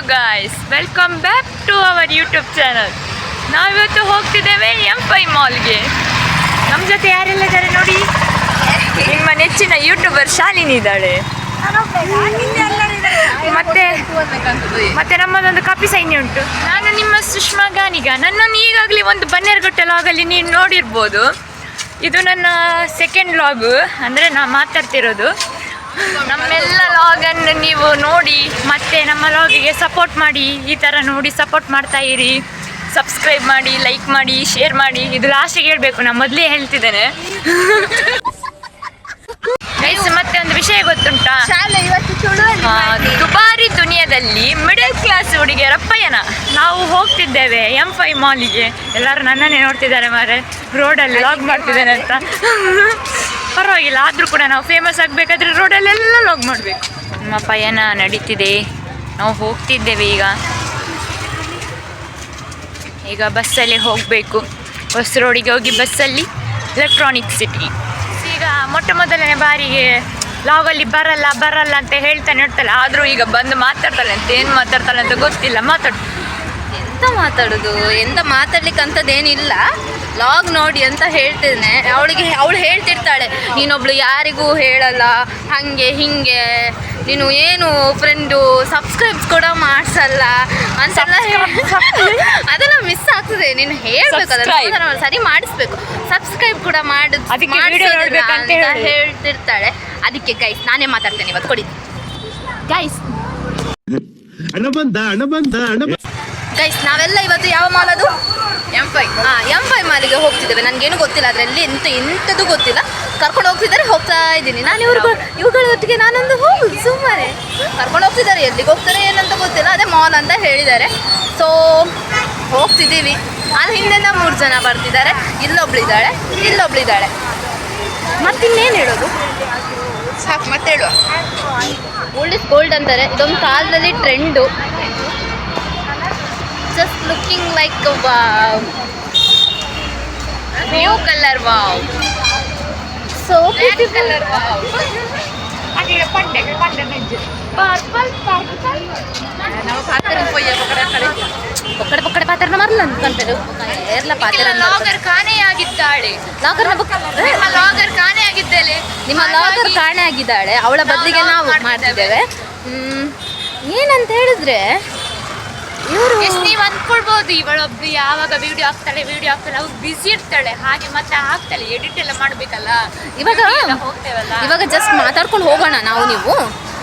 Hello guys welcome back to our YouTube channel ನಾವಿವತ್ತು ಹೋಗ್ತಿದ್ದೇವೆ M pi ಮಾಲ್ಗೆ ನಮ್ಮ ಜೊತೆ ಯಾರೆಲ್ಲ ಇದ್ದಾರೆ ನೋಡಿ? ನಿಮ್ಮ ನೆಚ್ಚಿನ ಯೂಟ್ಯೂಬರ್ ಶಾಲಿನಿ ಇದ್ದಾಳೆ. ಮತ್ತೆ ಮತ್ತೆ ನಮ್ಮದೊಂದು ಕಾಪಿ ಸೈನ್ಯ ಉಂಟು. ನಾನು ನಿಮ್ಮ ಸುಷ್ಮಾ ಗಾನಿಗ. ನನ್ನನ್ನು ಈಗಾಗಲೇ ಒಂದು ಬನ್ನೇರುಘಟ್ಟ ಲಾಗಲ್ಲಿ ನೀವು ನೋಡಿರ್ಬೋದು. ಇದು ನನ್ನ ಸೆಕೆಂಡ್ ಲಾಗು ಅಂದರೆ ನಾ ಮಾತಾಡ್ತಿರೋದು. ನಮ್ಮೆಲ್ಲ ಲಾಗನ್ನು ನೀವು ನೋಡಿ ಮತ್ತೆ ನಮ್ಮ ಲಾಗಿಗೆ ಸಪೋರ್ಟ್ ಮಾಡಿ ಈ ಥರ ನೋಡಿ ಸಪೋರ್ಟ್ ಮಾಡ್ತಾ ಇರಿ. ಸಬ್ಸ್ಕ್ರೈಬ್ ಮಾಡಿ ಲೈಕ್ ಮಾಡಿ ಶೇರ್ ಮಾಡಿ. ಇದು ಲಾಸ್ಟಿಗೆ ಹೇಳಬೇಕು ನಾ ಮೊದಲೇ ಹೇಳ್ತಿದ್ದೇನೆ. ಮತ್ತೆ ಒಂದು ವಿಷಯ ಗೊತ್ತುಂಟಾ? ದುಬಾರಿ ದುನಿಯಾದಲ್ಲಿ ಮಿಡಲ್ ಕ್ಲಾಸ್ ಹುಡುಗಿಯರ ಪಯಣ. ನಾವು ಹೋಗ್ತಿದ್ದೇವೆ ಎಂ ಫೈ ಮಾಲಿಗೆ ಎಲ್ಲರೂ ನನ್ನನ್ನೇ ನೋಡ್ತಿದ್ದಾರೆ ಮಾರೆ ರೋಡಲ್ಲಿ ಲಾಗ್ ಮಾಡ್ತಿದ್ದೇನೆ ಅಂತ. ಪರವಾಗಿಲ್ಲ, ಆದರೂ ಕೂಡ ನಾವು ಫೇಮಸ್ ಆಗಬೇಕಾದ್ರೆ ರೋಡಲ್ಲೆಲ್ಲ ಲಾಗ್ ಮಾಡಬೇಕು. ನಮ್ಮ ಪಯಣ ನಡೀತಿದೆ. ನಾವು ಹೋಗ್ತಿದ್ದೇವೆ ಈಗ. ಈಗ ಬಸ್ಸಲ್ಲಿ ಹೋಗಬೇಕು. ಬಸ್ ರೋಡಿಗೆ ಹೋಗಿ ಬಸ್ಸಲ್ಲಿ ಎಲೆಕ್ಟ್ರಾನಿಕ್ ಸಿಟಿ ಈಗ ಮೊಟ್ಟ ಮೊದಲನೇ ಬಾರಿಗೆ ಲಾಗಲ್ಲಿ ಬರಲ್ಲ ಬರಲ್ಲ ಅಂತ ಹೇಳ್ತಾನೆ ಇರ್ತಾಳೆ ಆದರೂ ಈಗ ಬಂದು ಮಾತಾಡ್ತಾಳೆ ಅಂತ, ಏನು ಮಾತಾಡ್ತಾಳೆ ಅಂತ ಗೊತ್ತಿಲ್ಲ. ಮಾತಾಡ್ ಎಂತ ಮಾತಾಡುದು? ಎಂತ ಮಾತಾಡ್ಲಿಕ್ಕೆ ಅಂತದೇನಿಲ್ಲ. ಲಾಗ್ ನೋಡಿ ಅಂತ ಹೇಳ್ತೇನೆ. ಅವಳಿಗೆ ಅವಳು ಹೇಳ್ತಿರ್ತಾಳೆ ನೀನೊಬ್ಳು ಯಾರಿಗೂ ಹೇಳಲ್ಲ ಹಾಗೆ ಹಿಂಗೆ. ನೀನು ಏನು ಫ್ರೆಂಡು ಸಬ್ಸ್ಕ್ರೈಬ್ಸ್ ಕೂಡ ಮಾಡಿಸಲ್ಲ ಅಂತೆಲ್ಲ ಅದೆಲ್ಲ ಮಿಸ್ ಆಗ್ತದೆ. ನೀನು ಹೇಳ್ಬೇಕು ಅದನ್ನ ಸರಿ ಮಾಡಿಸ್ಬೇಕು. ಸಬ್ಸ್ಕ್ರೈಬ್ ಕೂಡ ಮಾಡ್ ಅದಕ್ಕೆ video ಮಾಡ್ಸೋದಿಲ್ಲ ಅಂತ ಹೇಳ್ತಿರ್ತಾಳೆ. ಅದಕ್ಕೆ ಗೈಸ್ ನಾನೇ ಮಾತಾಡ್ತೇನೆ ಇವತ್ತು ಕೊಡಿ. ಗೈಸ್ ಗೈಸ್ ನಾವೆಲ್ಲ ಇವತ್ತು ಯಾವ ಮಾಲ್ ಅದು? ಎಂ ಫೈ ಹಾಂ ಎಂ ಫೈ ಮಾಲಿಗೆ ಹೋಗ್ತಿದ್ದೇವೆ. ನನಗೇನು ಗೊತ್ತಿಲ್ಲ ಅದರಲ್ಲಿ ಎಂತ ಎಂಥದ್ದು ಗೊತ್ತಿಲ್ಲ. ಕರ್ಕೊಂಡು ಹೋಗ್ತಿದ್ದಾರೆ, ಹೋಗ್ತಾ ಇದ್ದೀನಿ. ನಾನು ಇವ್ರು ಇವುಗಳ ಒಟ್ಟಿಗೆ ನಾನೊಂದು ಹೋಗುದು, ಸುಮ್ಮನೆ. ಕರ್ಕೊಂಡು ಹೋಗ್ತಿದ್ದಾರೆ, ಎಲ್ಲಿಗೆ ಹೋಗ್ತಾರೆ ಏನಂತ ಗೊತ್ತಿಲ್ಲ, ಅದೇ ಮಾಲ್ ಅಂತ ಹೇಳಿದ್ದಾರೆ. ಸೊ ಹೋಗ್ತಿದ್ದೀವಿ. ಅಲ್ಲಿ ಹಿಂದೆಯಿಂದ ಮೂರು ಜನ ಬರ್ತಿದ್ದಾರೆ. ಇಲ್ಲೊಬ್ಳಿದ್ದಾಳೆ ಇಲ್ಲೊಬ್ಳಿದ್ದಾಳೆ ಮತ್ತಿನ್ನೇನು ಹೇಳೋದು? ಸಾಕು, ಮತ್ತೆ ಹೇಳುವ. ಗೋಲ್ಡ್ ಇಸ್ ಗೋಲ್ಡ್ ಅಂತಾರೆ. ಇದೊಂದು ಕಾಲದಲ್ಲಿ trend just looking like blue colour wow so colour wow ಒಕ್ಕಡೆ ಪಕ್ಕಡೆ ಪಾತ್ರ ಮರಲ್ಲ ಅನ್ಕೊಂತಾರೆ ಎಲ್ಲ ಪಾತ್ರ ಲಾಗರ್ ಕಾಣೆಯಾಗಿದ್ದಾಳೆ ಲಾಗರ್ ನಿಮ್ಮ ಲಾಗರ್ ಕಾಣೆಯಾಗಿದ್ದೇಲೆ ನಿಮ್ಮ ಲಾಗರ್ ಕಾಣೆ ಆಗಿದ್ದಾಳೆ. ಅವಳ ಬದಲಿಗೆ ನಾವು. ಮಾಡ್ತಿದ್ದೇವೆ. ಏನಂತ ಹೇಳಿದ್ರೆ ಇವರು ಎಷ್ಟ್ ನೀವು ಅಂದ್ಕೊಳ್ಬಹುದು ಇವಳೊಬ್ರು ಯಾವಾಗ ವಿಡಿಯೋ ಹಾಕ್ತಾಳೆ ವಿಡಿಯೋ ಹಾಕ್ತಾಳೆ ಅವ್ರು ಬಿಸಿ ಇರ್ತಾಳೆ. ಹಾಗೆ ಮತ್ತೆ ಹಾಕ್ತಾಳೆ ಎಡಿಟ್ ಎಲ್ಲ ಮಾಡ್ಬೇಕಲ್ಲ. ಇವಾಗ ಹೋಗ್ತೇವಲ್ಲ. ಇವಾಗ ಜಸ್ಟ್ ಮಾತಾಡ್ಕೊಂಡು ಹೋಗೋಣ ನಾವು ನೀವು.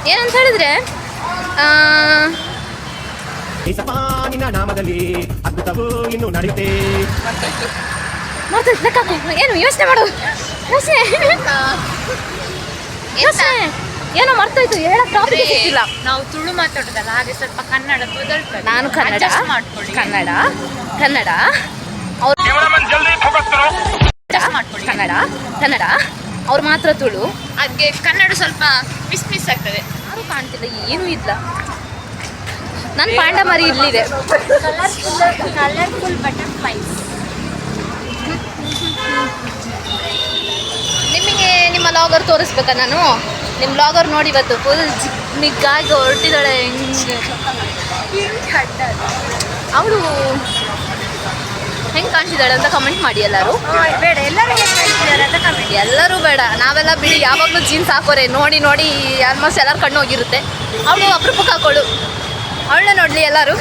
ಏನಂತ ಹೇಳಿದ್ರೆ ನಾಮದಲ್ಲಿ ಅದ್ಭುತವು ಇನ್ನು ನಡೆಯುತ್ತೆ. ಏನು ಯೋಚನೆ ಮಾಡು. ಯೋಚನೆ. ಯೋಚನೆ. ಏನೋ ಮರ್ತಾಯ್ತು ಹೇಳಕ್ ಟಾಪಿಕ್ ಸಿಕ್ಕಿಲ್ಲ ನಾವು ತುಳು ಮಾತಾಡೋದಲ್ಲ ಹಾಗೆ ಸ್ವಲ್ಪ ಕನ್ನಡ ತೊದಲ್ತದೆ. ನಾನು ಕನ್ನಡ. ಮಾಡ್ಕೊಳ್ಳಿ. ಕನ್ನಡ. ಕನ್ನಡ. ಅವ್ರು ಕನ್ನಡ. ಕನ್ನಡ. ಅವ್ರು ಮಾತ್ರ ತುಳು. ಅದಕ್ಕೆ ಕನ್ನಡ ಸ್ವಲ್ಪ ಮಿಸ್ ಮಿಸ್ ಆಗ್ತದೆ. ಯಾರು ಕಾಣ್ತಿಲ್ಲ ಏನೂ ಇಲ್ಲ. ನನ್ನ ಪಾಂಡ ಮರಿ ಇಲ್ಲಿದೆ. ಕಲರ್ಫುಲ್ ಬಟರ್ಫ್ಲೈಸ್ ನಿಮಗೆ ನಿಮ್ಮ ಲಾಗರ್ ತೋರಿಸ್ಬೇಕಾ ನಾನು? ನಿಮ್ಮ ಬ್ಲಾಗರ್ ನೋಡಿ ಇವತ್ತು ಫುಲ್ ನಿಗ್ಗಾಗಿ ಹೊರಟಿದ್ದಾಳೆ ಹೆಂಗೆ? ಅವಳು ಹೆಂಗೆ ಕಾಣ್ತಿದ್ದಾಳೆ ಅಂತ ಕಮೆಂಟ್ ಮಾಡಿ ಎಲ್ಲರೂ. ಬೇಡ ಎಲ್ಲರೂ ಹೇಗೆ ಅಂತ ಕಮೆಂಟ್ ಎಲ್ಲರೂ ಬೇಡ ನಾವೆಲ್ಲ ಬಿಡಿ ಯಾವಾಗಲೂ ಜೀನ್ಸ್ ಹಾಕೋರೆ ನೋಡಿ ನೋಡಿ ಆಲ್ಮೋಸ್ಟ್ ಎಲ್ಲರ ಕಣ್ಣು ಹೋಗಿರುತ್ತೆ. ಅವಳು ಅಪರೂಪಕ್ಕೆ ಹಾಕೋಳು ಅವಳನ್ನ ನೋಡಲಿ ಎಲ್ಲರೂ.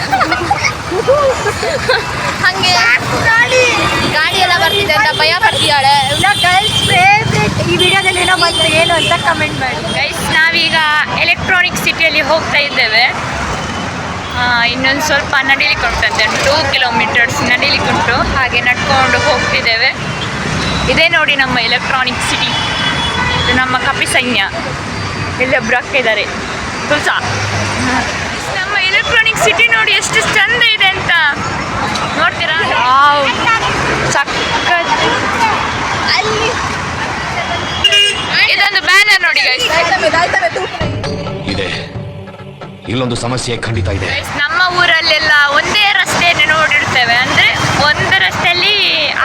ಹಾಗೆ. ಗಾಡಿ ಎಲ್ಲ ಬರ್ತಿದೆ ಅಂತ ಭಯ ಪಡ್ತಿದ್ದಾಳೆ. ಗರ್ಲ್ಸ್ ಈ ವಿಡಿಯೋದಲ್ಲಿ ಏನೋ ಬಂತು ಏನು ಅಂತ ಕಮೆಂಟ್ ಮಾಡಿ. ಗೈಸ್ ನಾವೀಗ ಎಲೆಕ್ಟ್ರಾನಿಕ್ ಸಿಟಿಯಲ್ಲಿ ಹೋಗ್ತಾ ಇದ್ದೇವೆ. ಇನ್ನೊಂದು ಸ್ವಲ್ಪ ನಡೀಲಿಕ್ಕೆ ಉಂಟಂತೆ ಟೂ ಕಿಲೋಮೀಟರ್ಸ್ ನಡೀಲಿಕ್ಕೆ ಉಂಟು. ಹಾಗೆ ನಡ್ಕೊಂಡು ಹೋಗ್ತಿದ್ದೇವೆ. ಇದೇ ನೋಡಿ ನಮ್ಮ ಎಲೆಕ್ಟ್ರಾನಿಕ್ ಸಿಟಿ ಇದು ನಮ್ಮ ಕಪಿ ಸೈನ್ಯ. ಇಲ್ಲೊಬ್ರು ಹಾಕಿದ್ದಾರೆ. ತುಲ್ಸ ನಮ್ಮ ಎಲೆಕ್ಟ್ರಾನಿಕ್ ಸಿಟಿ ನೋಡಿ ಎಷ್ಟು ಚಂದ ಇದೆ ಅಂತ. ನೋಡ್ತೀರಾ? ಸಖತ್. ಅಲ್ಲಿ ಇದೊಂದು ಬ್ಯಾನರ್ ನೋಡಿ ಗೈಸ್ ಇದೆ. ಇಲ್ಲೊಂದು ಸಮಸ್ಯೆ ಖಂಡಿತ ಇದೆ. ನಮ್ಮ ಊರಲ್ಲೆಲ್ಲ ಒಂದೇ ರಸ್ತೆಯನ್ನು ನೋಡಿರ್ತೇವೆ. ಅಂದ್ರೆ ಒಂದು ರಸ್ತೆಯಲ್ಲಿ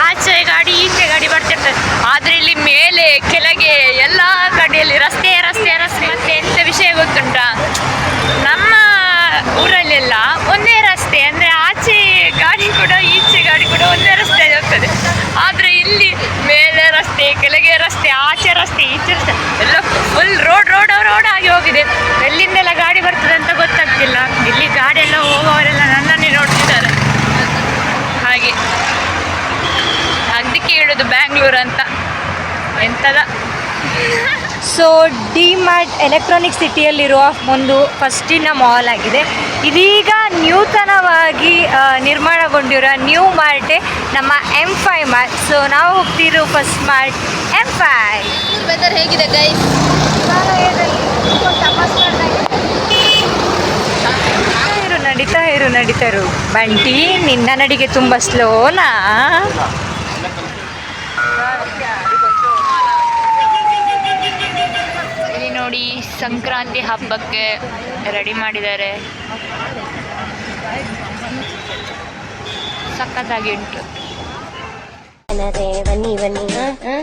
ಆಚೆ ಗಾಡಿ ಈಚೆ ಗಾಡಿ ಬರ್ತಿರ್ತದೆ. ಆದ್ರೆ ಇಲ್ಲಿ ಮೇಲೆ ಕೆಳಗೆ ಎಲ್ಲ ಕಡೆಯಲ್ಲಿ ರಸ್ತೆ ರಸ್ತೆ ರಸ್ತೆ. ಮತ್ತೆ ಎಂತ ವಿಷಯ ಗೊತ್ತುಂಟಾ? ನಮ್ಮ ಊರಲ್ಲೆಲ್ಲ ರಸ್ತೆ ಈಚೆ ಎಲ್ಲ ಫುಲ್ ರೋಡ್ ರೋಡ್ ರೋಡ್ ಆಗಿ ಹೋಗಿದೆ. ಎಲ್ಲಿಂದೆಲ್ಲ ಗಾಡಿ ಬರ್ತದೆ ಅಂತ ಗೊತ್ತಾಗ್ತಿಲ್ಲ. ಇಲ್ಲಿ ಗಾಡಿ ಎಲ್ಲ ಹೋಗೋವರೆಲ್ಲ ನನ್ನನ್ನೇ ನೋಡ್ತಿದ್ದಾರೆ. ಹಾಗೆ. ಅದಕ್ಕೆ ಹೇಳೋದು ಬ್ಯಾಂಗ್ಳೂರ್ ಅಂತ. ಎಂತದ? ಸೊ ಡಿ ಮಾರ್ಟ್ ಎಲೆಕ್ಟ್ರಾನಿಕ್ ಸಿಟಿಯಲ್ಲಿರುವ ಒಂದು ಫಸ್ಟಿನ ಮಾಲ್ ಆಗಿದೆ. ಇದೀಗ ನೂತನವಾಗಿ ನಿರ್ಮಾಣಗೊಂಡಿರೋ ನ್ಯೂ ಮಾರ್ಟೆ ನಮ್ಮ ಎಂ ಫೈ ಮಾರ್ಟ್ ಸೊ ನಾವು ಹೋಗ್ತಿರೋ first mart M five weather ಹೇಗಿದೆ ಗೈಸ್ ನಡೀತಾ ಇರು ನಡೀತಾ ಇರು ಬಂಟಿ ನಿನ್ನ ನಡಿಗೆ ತುಂಬ ಸ್ಲೋನಾ ಇಲ್ಲಿ ನೋಡಿ ಸಂಕ್ರಾಂತಿ ಹಬ್ಬಕ್ಕೆ ರೆಡಿ ಮಾಡಿದ್ದಾರೆ. ಸಖತ್ತಾಗಿ ಉಂಟು. ಜನರೇ ಬನ್ನಿ ಬನ್ನಿ.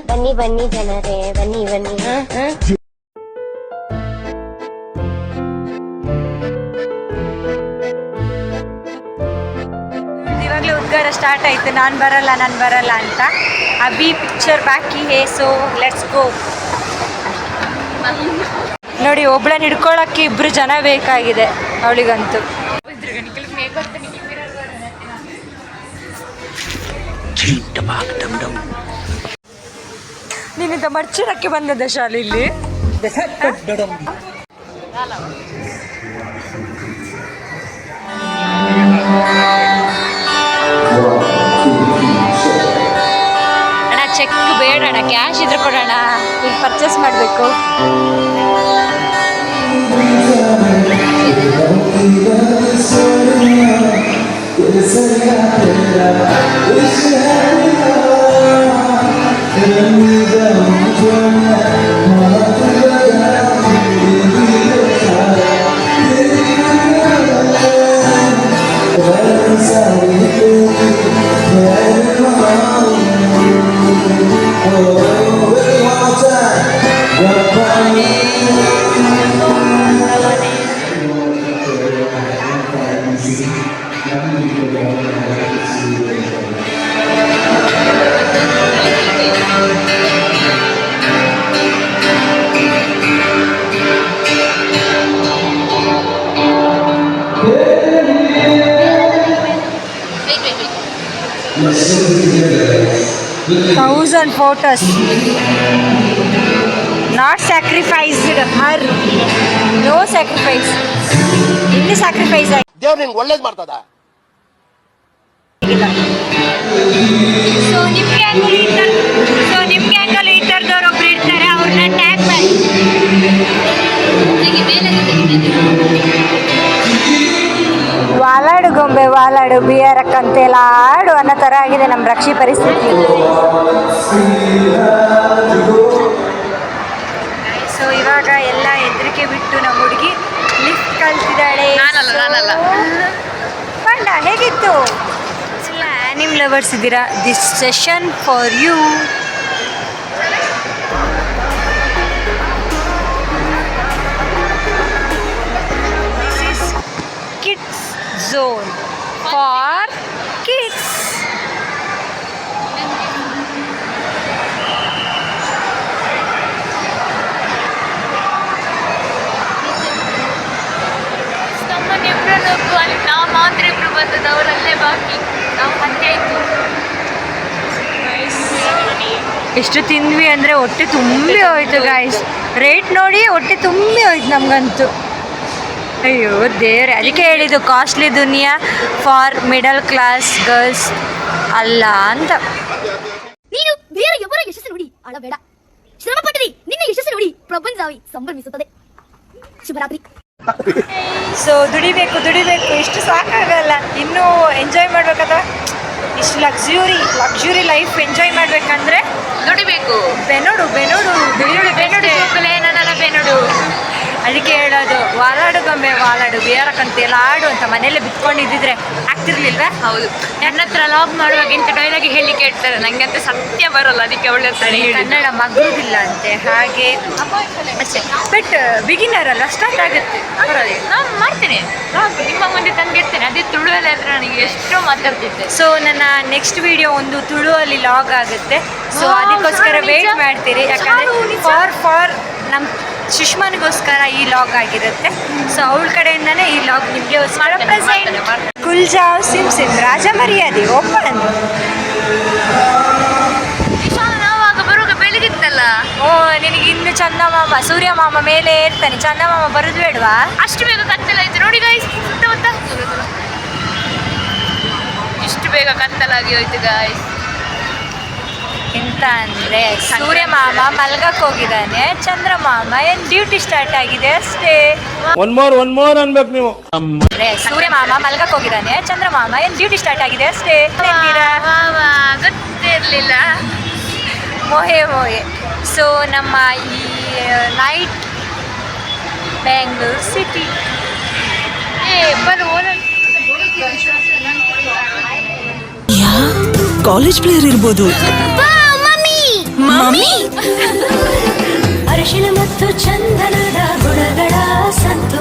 ಬನ್ನಿ ಬನ್ನಿ ಜನರೇ ಬನ್ನಿ ಬನ್ನಿ. ಇವಾಗಲೇ ಉದ್ಗಾರ ಸ್ಟಾರ್ಟ್ ಆಯ್ತು. ನಾನು ಬರಲ್ಲ ನಾನು ಬರಲ್ಲ ಅಂತ. ಅಬಿ ಪಿಕ್ಚರ್ ಬಾಕಿ. ಹೇ ಸೋ ಲೆಟ್ಸ್ ಗೋ ನೋಡಿ ಒಬ್ಳನ್ನ ಹಿಡ್ಕೊಳಕ್ಕೆ ಇಬ್ರು ಜನ ಬೇಕಾಗಿದೆ ಅವಳಿಗಂತೂ. ನೀನಿಂದ ಮರ್ಚಿರಕ್ಕೆ ಬಂದದ ಶಾಲೆಯಲ್ಲಿ ಅಣ್ಣ ಚೆಕ್ ಬೇಡ ಅಣ್ಣ ಕ್ಯಾಶ್ ಇದ್ರೆ ಕೊಡೋಣ. ಈಗ ಪರ್ಚೇಸ್ ಮಾಡಬೇಕು. 의사가 되라 의지하며 그런 믿음 thousand photos not sacrificed her no sacrifice ಇಲ್ಲಿ ಸ್ಯಾಕ್ರಿಫೈಸ್ ದೇವ್ರು ನಿನ್ಗೆ ಒಳ್ಳೇದು ಮಾಡ್ತದ? ಸೊ ನಿಮ್ಮ ಗ್ಯಾಂಗಲ್ಲಿ ಈ ಥರ ಸೊ ಈ ಥರದವ್ರು ಒಬ್ರು ಇರ್ತಾರೆ ಅವ್ರನ್ನ ಟ್ಯಾಗ್ ಮಾಡಿ. ವಾಲಾಡು ಗೊಂಬೆ ವಾಲಾಡು ಬಿಯರಕ್ಕಂತೆಲ್ಲ ಆಡು ಅನ್ನೋ ಥರ ಆಗಿದೆ ನಮ್ಮ ರಕ್ಷಿ ಪರಿಸ್ಥಿತಿ. ಸೊ ಇವಾಗ ಎಲ್ಲ ಹೆದರಿಕೆ ಬಿಟ್ಟು ನಮ್ಮ ಹುಡುಗಿ ಲಿಫ್ಟ್ ಕಲ್ತಿದ್ದಾಳೆ. ಪಂಡ ಹೇಗಿತ್ತು? ಆ್ಯನಿಮ್ ಲವರ್ಸ್ ಇದ್ದೀರಾ? ದಿಸ್ ಸೆಷನ್ ಫಾರ್ ಯು ಎಷ್ಟು ತಿಂದ್ವಿ ಅಂದರೆ ಹೊಟ್ಟೆ ತುಂಬಿ ಹೋಯ್ತು ಗಾಯ್ಸ್ ರೇಟ್ ನೋಡಿ ಹೊಟ್ಟೆ ತುಂಬಿ ಹೋಯ್ತು ನಮಗಂತೂ. ಅಯ್ಯೋ ದೇವ್ರೆ. ಅದಕ್ಕೆ ಹೇಳಿದ್ದು ಕಾಸ್ಟ್ಲಿ ದುನಿಯಾ ಫಾರ್ ಮಿಡಲ್ ಕ್ಲಾಸ್ ಗರ್ಲ್ಸ್ ಅಲ್ಲ ಅಂತ. ನೀನು ಬೇರೆ ಎವರ ಯಶಸ್ಸು ನೋಡಿ. ಅಳಬೇಡ. ಶ್ರಮ ಪಟ್ಟಿರಿ ನಿನ್ನ ಯಶಸ್ಸು ನೋಡಿ. ಪ್ರಪಂಚ ಸಂಭ್ರಮಿಸುತ್ತದೆ. ಶುಭರಾತ್ರಿ. ಸೊ ದುಡಿಬೇಕು ದುಡಿಬೇಕು. ಇಷ್ಟು ಸಾಕಾಗಲ್ಲ. ಇನ್ನೂ ಎಂಜಾಯ್ ಮಾಡ್ಬೇಕಾದ? ಇಷ್ಟು ಲಕ್ಸುರಿ ಲಕ್ಸುರಿ ಲೈಫ್ ಎಂಜಾಯ್ ಮಾಡ್ಬೇಕಂದ್ರೆ ದುಡಿಬೇಕು ಬೆನೋಡು ಬೆನೋಡು ಬೆನೋಡು ಬೆನ್ನಡು ಬೆನೋಡು ಜೋಕುಲೆ ನನ್ನಲ್ಲ ಬೆನ್ನಡು ಅದಕ್ಕೆ ಹೇಳೋದು ವಾಲಾಡು ಗೊಂಬೆ ವಾಲಾಡು ಬೇರಕ್ಕಂತೆಲ್ಲ ಆಡು ಅಂತ ಮನೆಯಲ್ಲೇ ಬಿತ್ಕೊಂಡಿದ್ದಿದ್ರೆ ಆಗ್ತಿರ್ಲಿಲ್ವಾ? ಹೌದು. ನನ್ನ ಹತ್ರ ಲಾಗ್ ಮಾಡುವಾಗ ಇಂಥ ಡೈಲಾಗ್ ಹೇಳಲಿಕ್ಕೆ ಹೇಳ್ತಾರೆ ನಂಗೆ ಅಂತ ಸತ್ಯ ಬರಲ್ಲ ಅದಕ್ಕೆ ಒಳ್ಳೆ ಕನ್ನಡ ಮಗುವುದಿಲ್ಲ ಅಂತೆ ಹಾಗೆ ಅಷ್ಟೇ. ಬಟ್ ಬಿಗಿನರ್ ಅಲ್ಲ ಸ್ಟಾರ್ಟ್ ಆಗುತ್ತೆ. ನಾನು ಮಾಡ್ತೇನೆ. ನಿಮ್ಮ ಮುಂದೆ ತಂದಿರ್ತೇನೆ. ಅದೇ ತುಳು ತುಳುವಲ್ಲಿ ಹತ್ರ ನನಗೆ ಎಷ್ಟೋ ಮಾತಾಡ್ತಿದ್ದೆ. ಸೊ ನನ್ನ ನೆಕ್ಸ್ಟ್ ವಿಡಿಯೋ ಒಂದು ತುಳುವಲ್ಲಿ ಲಾಗ್ ಆಗುತ್ತೆ. ಸೊ ಅದಕ್ಕೋಸ್ಕರ ವೇಟ್ ಮಾಡ್ತೀರಿ. ಯಾಕಂದರೆ ಫಾರ್ ಫಾರ್ ನಮ್ಮ ಸುಷ್ಮಾನಿಗೋಸ್ಕರ ಈ ಲಾಗ್ ಆಗಿರುತ್ತೆ. ಸೊ ಅವಳ ಕಡೆಯಿಂದನೇ ಈ ಲಾಗ್ ನಿಮಗೆ ಪ್ರೆಸೆಂಟ್ ಗುಲ್ಜಾವ್ ಸಿಮ್ ಸಿಮ್ ರಾಜ ಮರ್ಯಾದೆ ಓಪನ್ ಬೆಳಗಿತ್ತಲ್ಲ? ಓ ನಿನಗೆ ಇನ್ನು ಚಂದಮಾಮ ಸೂರ್ಯ ಮಾಮ ಮೇಲೆ ಇರ್ತಾನೆ. ಚಂದಮಾಮ ಬರೋದು ಬೇಡವಾ? ಅಷ್ಟು ಬೇಗ ಕತ್ತಲಾಯ್ತು ನೋಡಿ ಗಾಯ್ಸ್ ಇಷ್ಟು ಬೇಗ ಕತ್ತಲಾಗಿ ಹೋಯ್ತು ಗಾಯ್ಸ್ ಎಂತ ಅಂದ್ರೆ ಸೂರ್ಯ ಮಾಮ ಮಲ್ಗಕ್ ಹೋಗಿದ್ದಾನೆ ಚಂದ್ರ ಮಾಮ ಏನ್ ಡ್ಯೂಟಿ ಸ್ಟಾರ್ಟ್ ಆಗಿದೆ ಅಷ್ಟೇ. ಒನ್ ಮೋರ್ ಒನ್ ಮೋರ್ ಅನ್ಬೇಕು ನೀವು. ಅಂದ್ರೆ ಸೂರ್ಯ ಮಾಮ ಮಲ್ಗಕ್ ಹೋಗಿದ್ದಾನೆ ಚಂದ್ರ ಮಾಮ ಏನ್ ಡ್ಯೂಟಿ ಸ್ಟಾರ್ಟ್ ಆಗಿದೆ ಅಷ್ಟೇ. ಎಂತೀರಾ? ಗೊತ್ತಿರಲಿಲ್ಲ. ಇರ್ಲಿಲ್ಲ ಮೋಹೆ ಮೋಹೆ. ಸೊ ನಮ್ಮ ಈ ನೈಟ್ ಬ್ಯಾಂಗ್ಳೂರ್ ಸಿಟಿ ಏ ಬರು ಕಾಲೇಜ್ ಪ್ಲೇಯರ್ ಇರ್ಬೋದು. ಅರಿಶಿನ ಮತ್ತು ಚಂದನದ ಗುಣಗಳ ಸಂತು.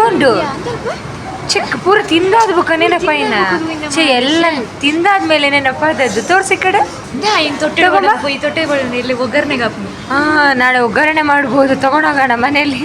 ಉಂಡು ಚಿಕ್ಕ ಪೂರ ತಿಂದಾದ್ಬೇಕ ನೆನಪ ಇನ್ನ. ಚೆ ಎಲ್ಲ ತಿಂದಾದ್ಮೇಲೆ ನೆನಪಾದದ್ದು ತೋರ್ಸಿ ಈ ಕಡೆ. ಈ ಇಲ್ಲಿ ಒಗ್ಗರಣೆಗೆ ಹಾ ನಾಳೆ ಒಗ್ಗರಣೆ ಮಾಡ್ಬೋದು. ತಗೊಂಡೋಗೋಣ ಮನೆಯಲ್ಲಿ.